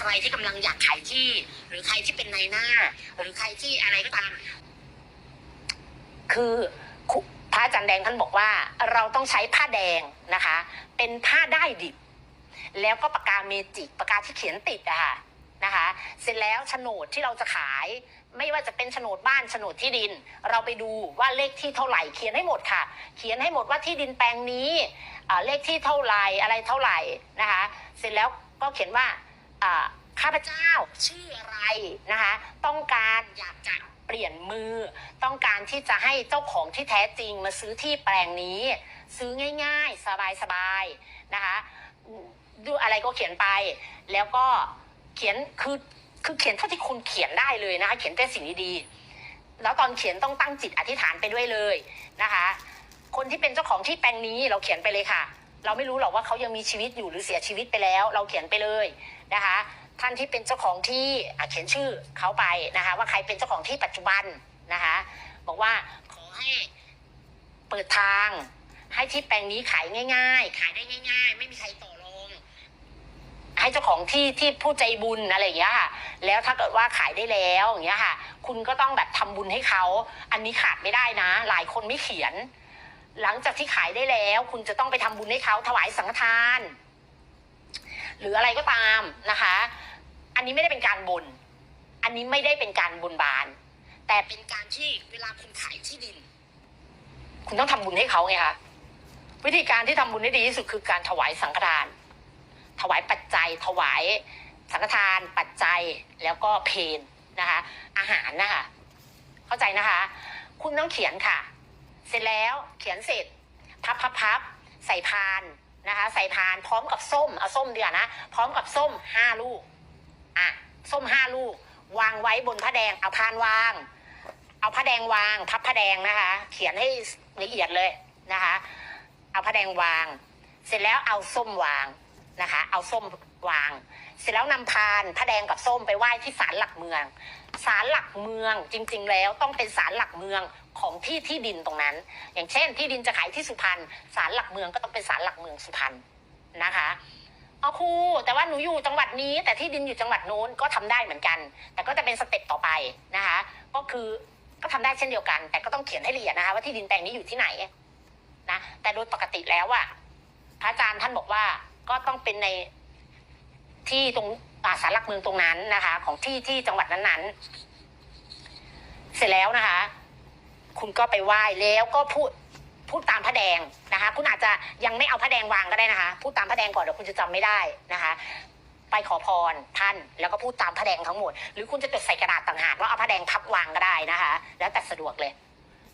ใครที่กำลังอยากขายที่ หรือใครที่เป็นนายหน้า หรือใครที่อะไรก็ตาม คือพระอาจารย์แดงท่านบอกว่า เราต้องใช้ผ้าแดงนะคะ เป็นผ้าได้ดิบ แล้วก็ปากกาเมจิกปากกาที่เขียนติดอะค่ะนะคะ เสร็จแล้วโฉนดที่เราจะขาย ไม่ว่าจะเป็นโฉนดบ้านโฉนดที่ดิน เราไปดูว่าเลขที่เท่าไหร่เขียนให้หมดค่ะ เขียนให้หมดว่าที่ดินแปลงนี้เลขที่เท่าไหร่อะไรเท่าไหร่นะคะ เสร็จแล้วก็เขียนว่า ข้าพเจ้าชื่ออะไรนะคะ ต้องการอยากจะเปลี่ยนมือ ต้องการที่จะให้เจ้าของที่แท้จริงมาซื้อที่แปลงนี้ ซื้อง่าย ๆ สบายๆนะคะ ดูอะไรก็เขียนไป แล้วก็เขียนคือคือเขียนเท่าที่คุณเขียนได้เลยนะคะ เขียนแต่สิ่งดีๆแล้วตอนเขียนต้องตั้งจิตอธิษฐานไปด้วยเลยนะคะ คนที่เป็นเจ้าของที่แปลงนี้เราเขียนไปเลยค่ะ เราไม่รู้หรอกว่าเขายังมีชีวิตอยู่หรือเสียชีวิตไปแล้ว เราเขียนไปเลยนะคะ ท่านที่เป็นเจ้าของที่เขียนชื่อเขาไปนะคะ ว่าใครเป็นเจ้าของที่ปัจจุบันนะคะ บอกว่าขอให้เปิดทาง ให้ที่แปลงนี้ขายง่าย ๆ ขายได้ง่าย ๆ ไม่มีใครต่อรอง ให้เจ้าของที่ที่ผู้ใจบุญอะไรอย่างเงี้ยค่ะ แล้วถ้าเกิดว่าขายได้แล้วอย่างเงี้ยค่ะ คุณก็ต้องแบบทำบุญให้เขา อันนี้ขาดไม่ได้นะ หลายคนไม่เขียน หลังจากที่ขายได้แล้ว คุณจะต้องไปทำบุญให้เขาถวายสังฆทาน หรืออะไรก็ตามนะคะ อันนี้ไม่ได้เป็นการบน อันนี้ไม่ได้เป็นการบนบาน แต่เป็นการที่เวลาคุณขายที่ดิน คุณต้องทำบุญให้เขาไงคะวิธีการที่ทำบุญได้ดีที่สุดคือการถวายสังฆทาน ถวายปัจจัย ถวายสังฆทาน ปัจจัยแล้วก็เพนนะคะ อาหารนะคะ เข้าใจนะคะ คุณต้องเขียนค่ะ เสร็จแล้วเขียนเสร็จ พับพับพับใส่พานนะคะ ใส่พานพร้อมกับส้มเอาส้มเดียวนะ พร้อมกับส้มห้าลูกอะส้มห้าลูก วางไว้บนผ้าแดงเอาพานวาง เอาผ้าแดงวาง พับผ้าแดงนะคะ เขียนให้ละเอียดเลยนะคะ เอาผ้าแดงวาง เสร็จแล้วเอาส้มวางนะคะ เอาส้มวาง เสร็จแล้วนำพานผ้าแดงกับส้มไปไหว้ที่ศาลหลักเมืองศาลหลักเมืองจริง ๆ แล้วต้องเป็นศาลหลักเมืองของที่ที่ดินตรงนั้น อย่างเช่น ที่ดินจะขายที่สุพรรณศาลหลักเมืองก็ต้องเป็นศาลหลักเมืองสุพรรณนะคะเอาครูแต่ว่าหนูอยู่จังหวัดนี้ แต่ที่ดินอยู่จังหวัดโน้นก็ทำได้เหมือนกัน แต่ก็จะเป็นสเต็ปต่อไปนะคะ ก็คือก็ทำได้เช่นเดียวกัน แต่ก็ต้องเขียนให้ละเอียดนะคะว่าที่ดินแปลงนี้อยู่ที่ไหนนะแต่โดยปกติแล้วอะพระอาจารย์ท่านบอกว่าก็ต้องเป็นใน ที่ตรงอ่าสารหลักเมืองตรงนั้นนะคะ ของที่ที่จังหวัดนั้นๆ เสร็จแล้วนะคะ คุณก็ไปไหว้แล้วก็พูดพูดตามพระแดงนะคะ คุณอาจจะยังไม่เอาพระแดงวางก็ได้นะคะ พูดตามพระแดงก่อนเดี๋ยวคุณจะจำไม่ได้นะคะ ไปขอพรท่านแล้วก็พูดตามพระแดงทั้งหมด หรือคุณจะจดใส่กระดาษต่างหากว่าเอาพระแดงพับวางก็ได้นะคะ แล้วแต่สะดวกเลย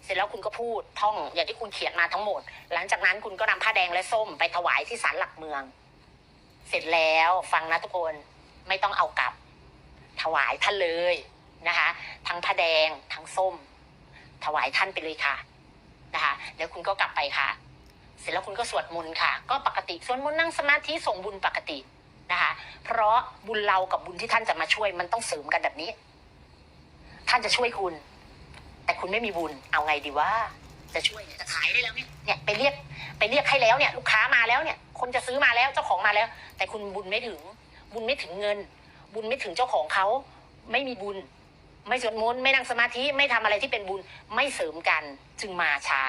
เสร็จแล้วคุณก็พูดท่องอย่างที่คุณเขียนมาทั้งหมด หลังจากนั้นคุณก็นำผ้าแดงและส้มไปถวายที่ศาลหลักเมือง เสร็จแล้วฟังนะทุกคนไม่ต้องเอากลับ ถวายท่านเลยนะคะ ทั้งผ้าแดงทั้งส้ม ถวายท่านไปเลยค่ะนะคะเดี๋ยวคุณก็กลับไปค่ะ เสร็จแล้วคุณก็สวดมนต์ค่ะ ก็ปกติสวดมนต์นั่งสมาธิส่งบุญปกตินะคะ เพราะบุญเรากับบุญที่ท่านจะมาช่วยมันต้องเสริมกันแบบนี้ ท่านจะช่วยคุณ แต่คุณไม่มีบุญเอาไงดีว่าจะช่วยเนี่ยจะขายได้แล้วเนี่ยเนี่ยไปเรียกไปเรียกให้แล้วเนี่ย ลูกค้ามาแล้วเนี่ย คนจะซื้อมาแล้วเจ้าของมาแล้ว แต่คุณบุญไม่ถึง บุญไม่ถึงเงิน บุญไม่ถึงเจ้าของเขาไม่มีบุญ ไม่สวดมนต์ไม่นั่งสมาธิไม่ทำอะไรที่เป็นบุญไม่เสริมกันจึงมาช้า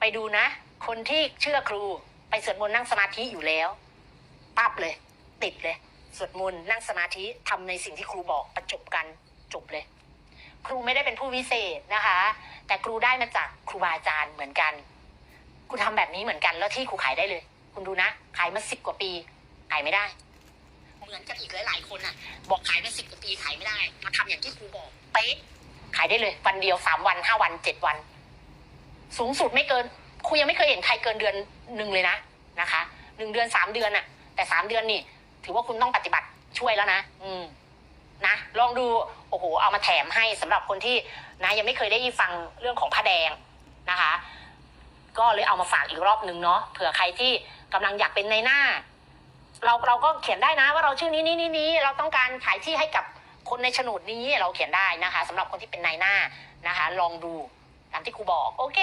ไปดูนะ คนที่เชื่อครูไปสวดมนต์นั่งสมาธิอยู่แล้วปั๊บเลย ติดเลยสวดมนต์นั่งสมาธิทำในสิ่งที่ครูบอกประจบกันจบเลย ครูไม่ได้เป็นผู้วิเศษนะคะ แต่ครูได้มาจากครูบาอาจารย์เหมือนกันครูทำแบบนี้เหมือนกันแล้วที่ครูขายได้เลย คุณดูนะ ขายมาสิบกว่าปี ขายไม่ได้ เหมือนกันอีกหลายๆคนอะ บอกขายมาสิบกว่าปีขายไม่ได้มาทำอย่างที่ครูบอกเป๊ะขายได้เลย วันเดียวสามวันห้าวันเจ็ดวัน สูงสุดไม่เกินครูยังไม่เคยเห็นใครเกินเดือนหนึ่งเลยนะนะคะหนึ่งเดือนสามเดือนอะแต่สามเดือนนี่ ถือว่าคุณต้องปฏิบัติช่วยแล้วนะ อืมนะลองดูโอ้โหเอามาแถมให้สำหรับคนที่นะยังไม่เคยได้ฟังเรื่องของผ้าแดงนะคะ ก็เลยเอามาฝากอีกรอบหนึ่งเนาะเผื่อใครที่กำลังอยากเป็นในหน้า เราเราก็เขียนได้นะว่าเราชื่อนี้นี้นี้นี้เราต้องการขายที่ให้กับคนในโฉนดนี้เราเขียนได้นะคะสำหรับคนที่เป็นนายหน้านะคะ ลองดูตามที่ครูบอกโอเค